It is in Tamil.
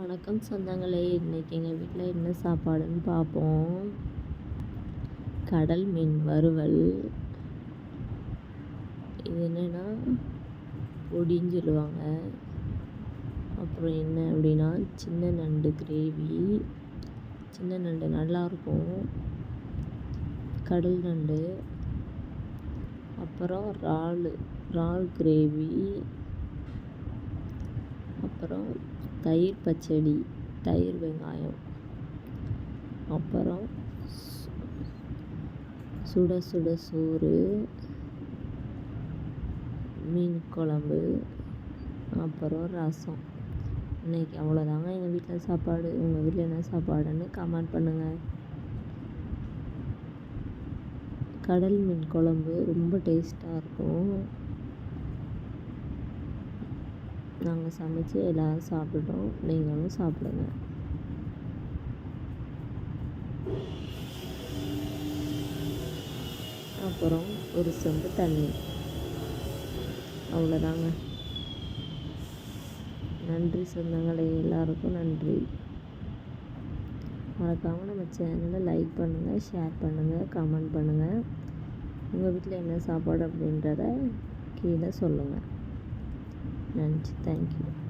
வணக்கம் சொந்தங்களே இன்றைக்கி எங்கள் வீட்டில் என்ன சாப்பாடுன்னு பார்ப்போம் கடல் மீன் வறுவல். இது என்னென்னா பொடின்னு சொல்லுவாங்க. அப்புறம் என்ன அப்படின்னா சின்ன நண்டு கிரேவி. சின்ன நண்டு நல்லாயிருக்கும் கடல் நண்டு. அப்புறம் இறால் இறால் கிரேவி. அப்புறம் தயிர் பச்சடி தயிர் வெங்காயம் அப்புறம் சுட சுட சோறு மீன் குழம்பு அப்புறம் ரசம். இன்றைக்கி அவ்வளோதாங்க எங்கள் வீட்டில் சாப்பாடு. உங்கள் வீட்டில் என்ன சாப்பாடுன்னு கமெண்ட் பண்ணுங்கள் கடல் மீன் குழம்பு ரொம்ப டேஸ்ட்டாக இருக்கும். நாங்கள் சமைச்சு எல்லோரும் சாப்பிட்டோம் நீங்களும் சாப்பிடுங்க. அப்புறம் ஒரு சொம்பு தண்ணி. அவ்வளோதாங்க. நன்றி சொந்தங்களே எல்லாருக்கும் நன்றி. மறக்காமல் நம்ம சேனலை லைக் பண்ணுங்கள் ஷேர் பண்ணுங்கள் கமெண்ட் பண்ணுங்கள் உங்கள் வீட்டில் என்ன சாப்பாடு அப்படின்றத கீழே சொல்லுங்கள் and thank you